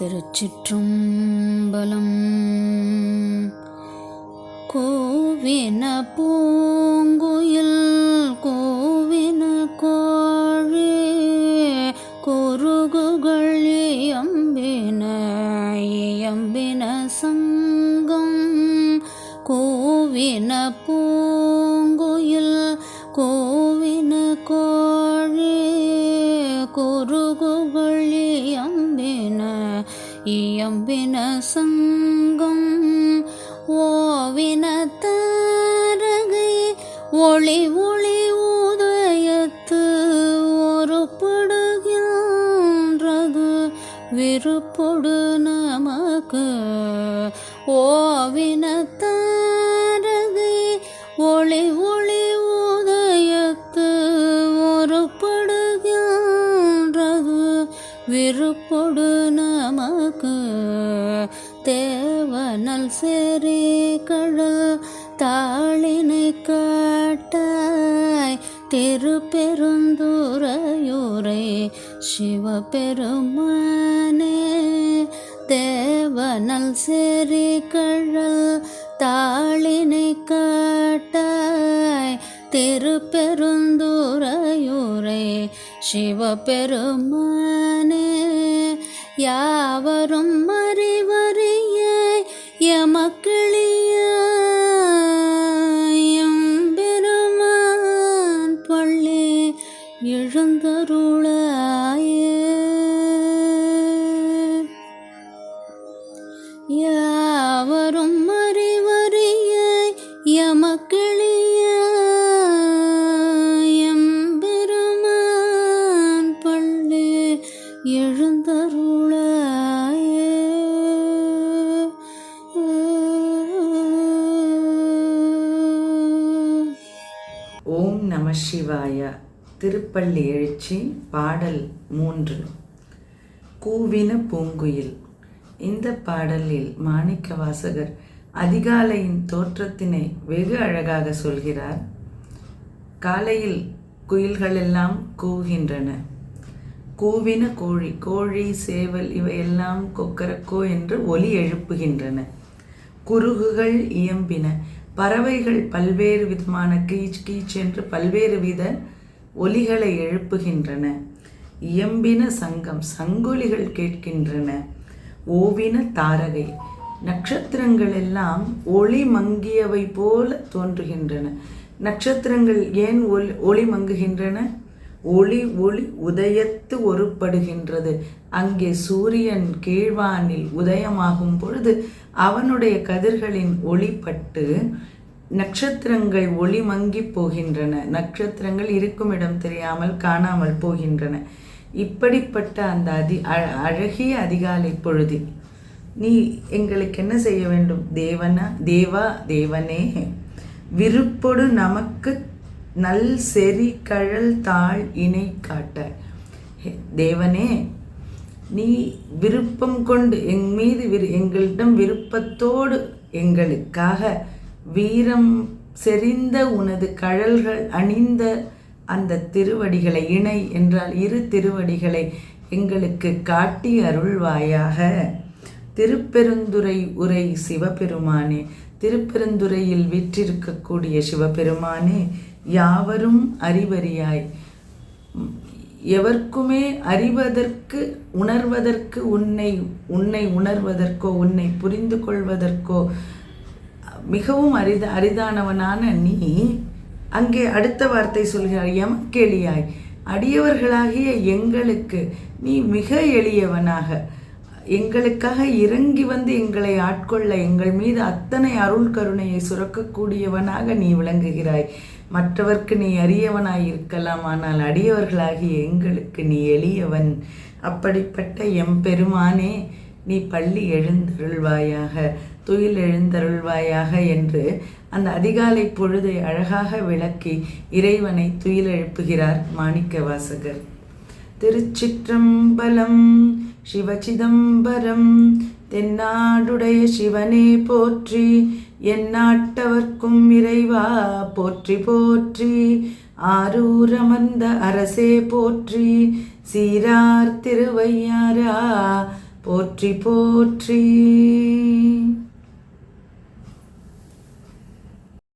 திருச்சிற்றம்பலம். கோவின பூங்குயில் கோவின கோழி குருகுகள் இயம்பின இயம்பின சங்கம். கோவின பூங்குயில் கோவின கோழி குருகுகள் இயம்பின இயம்பின சங்கம் ஓவின தாரகை ஒளி ஒளி உதயத்து ஒருப்படுகின்றது விருப்பொடு நமக்கு ஓவின விருப்பொடு நமக்கு தேவனல் செறி கடல் தாளினை காட்டாய். திருப்பெருந்துரையூரை சிவபெருமானே தேவனல் சேரி கழல் தாளினை காட்டாய். திருப்பெருந்துரையூரை சிவபெருமானே யாவரும் அறிவறியாய் ஓம் நம சிவாய. திருப்பள்ளி எழுச்சி பாடல் மூன்று. கூவின பூங்குயில். இந்த பாடலில் மாணிக்க வாசகர் அதிகாலையின் தோற்றத்தினை வெகு அழகாக சொல்கிறார். காலையில் குயில்கள் எல்லாம் கூவின கோழி கோழி சேவல் இவையெல்லாம் கொக்கரக்கோ என்று ஒலி எழுப்புகின்றன. குருகுகள் இயம்பின. பறவைகள் பல்வேறு விதமான கீச் கீச் என்று பல்வேறு வித ஒலிகளை எழுப்புகின்றன. இயம்பின சங்கம் சங்கொலிகள் கேட்கின்றன. ஓவின தாரகை. நட்சத்திரங்கள் எல்லாம் ஒளி மங்கியவை போல தோன்றுகின்றன. நட்சத்திரங்கள் ஏன் ஒளி ஒளி மங்குகின்றன? ஒளி ஒளி உதயத்து ஒருப்படுகின்றது. அங்கே சூரியன் கீழ்வானில் உதயமாகும் பொழுது அவனுடைய கதிர்களின் ஒளிப்பட்டு நட்சத்திரங்கள் ஒளி மங்கி போகின்றன. நட்சத்திரங்கள் இருக்கும் இடம் தெரியாமல் காணாமல் போகின்றன. இப்படிப்பட்ட அந்த அதி அழகிய அதிகாலை பொழுதில் நீ எங்களுக்கு என்ன செய்ய வேண்டும்? தேவனா? தேவா? தேவனே விருப்பொடு நமக்கு நல் செறி கழல் தாழ் இணை காட்ட. தேவனே நீ விருப்பம் கொண்டு எங் மீது விரு எங்களிடம் விருப்பத்தோடு எங்களுக்காக வீரம் செறிந்த உனது கழல்கள் அணிந்த அந்த திருவடிகளை இணை என்றால் இரு திருவடிகளை எங்களுக்கு காட்டி அருள்வாயாக. திருப்பெருந்துறை உரை சிவபெருமானே திருப்பெருந்துறையில் விற்றிருக்கக்கூடிய சிவபெருமானே யாவரும் அறிவறியாய். எவர்க்குமே அறிவதற்கு உணர்வதற்கு உன்னை உன்னை உணர்வதற்கோ உன்னை புரிந்து கொள்வதற்கோ மிகவும் அரித அரிதானவனான நீ அங்கே அடுத்த வார்த்தை சொல்கிறார் எமக்கெளியாய் அடியவர்களாகிய எங்களுக்கு நீ மிக எளியவனாக. எங்களுக்காக இறங்கி வந்து எங்களை ஆட்கொள்ள எங்கள் மீது அத்தனை அருள் கருணையை சுரக்கக்கூடியவனாக நீ விளங்குகிறாய். மற்றவர்க்கு நீ அரியவனாய் இருக்கலாம் ஆனால் அடியவர்களாகிய எங்களுக்கு நீ எளியவன். அப்படிப்பட்ட எம்பெருமானே நீ பள்ளி எழுந்தருள்வாயாக துயில் எழுந்தருள்வாயாக என்று அந்த அதிகாலை பொழுதை அழகாக விளக்கி இறைவனை துயில் எழுப்புகிறார் மாணிக்க வாசகர் திருச்சிற்றம்பலம் சிவச்சிதம்பரம் தென்னாடுடைய சிவனே போற்றி எந்நாட்டவர்க்கும் இறைவா போற்றி போற்றி. ஆரூரமர்ந்த அரசே போற்றி சீரார் திருவையாரா போற்றி போற்றி.